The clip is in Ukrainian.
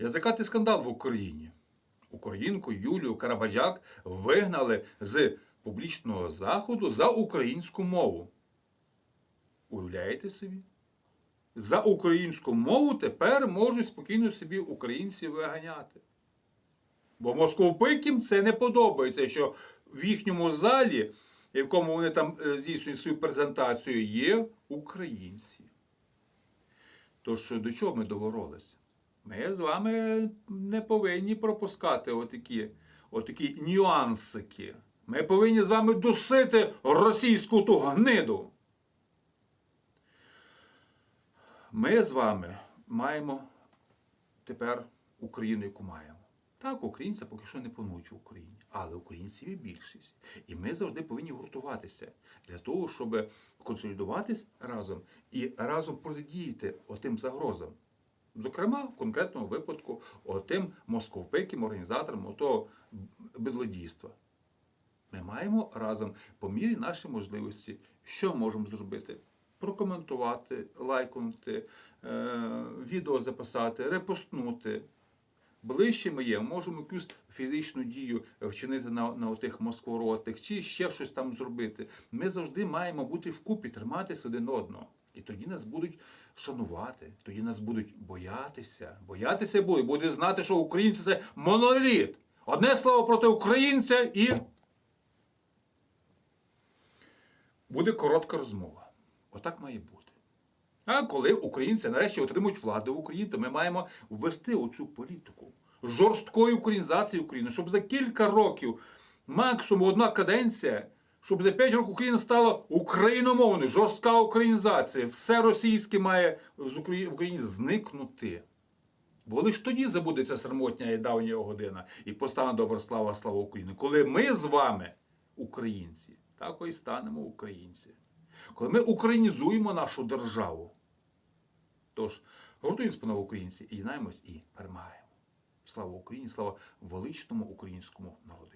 Язикатий скандал в Україні. Українку Юлію Карабаджак вигнали з публічного заходу за українську мову. Уявляєте собі? За українську мову тепер можуть спокійно собі українці виганяти. Бо московпикам це не подобається, що в їхньому залі, в якому вони там е, здійснюють свою презентацію, є українці. Тож до чого ми доборолися? Ми з вами не повинні пропускати отакі, отакі нюансики. Ми повинні з вами дусити російську ту гниду. Ми з вами маємо тепер Україну, яку маємо. Так, українця поки що не панують в Україні, але українців є більшість. І ми завжди повинні гуртуватися для того, щоб консолідуватись разом і разом протидіяти отим загрозам. Зокрема, в конкретному випадку, отим московпиким організаторам отого безладійства. Ми маємо разом по мірі нашої можливості, що можемо зробити? Прокоментувати, лайкнути, е, відео записати, репостнути. Ближче ми є, можемо якусь фізичну дію вчинити на, на отих москворотих, чи ще щось там зробити. Ми завжди маємо бути вкупі, триматися один одного. І тоді нас будуть шанувати, тоді нас будуть боятися. Боятися будуть, будуть знати, що українці це моноліт. Одне слово проти українця і буде коротка розмова. Отак має бути. А коли українці нарешті отримують владу в Україні, то ми маємо ввести оцю політику жорсткої українізації України, щоб за кілька років, максимум одна каденція, щоб за 5 років Україна стала україномовною, жорстка українізація. Все російське має з Україні зникнути. Бо лише тоді забудеться срамотня і давня година, і постане добра слава, слава Україні. Коли ми з вами, українці, так і станемо українці. Коли ми українізуємо нашу державу. Тож, гуртуємось панове українці, єднаємось і перемагаємо. Слава Україні, слава величному українському народу.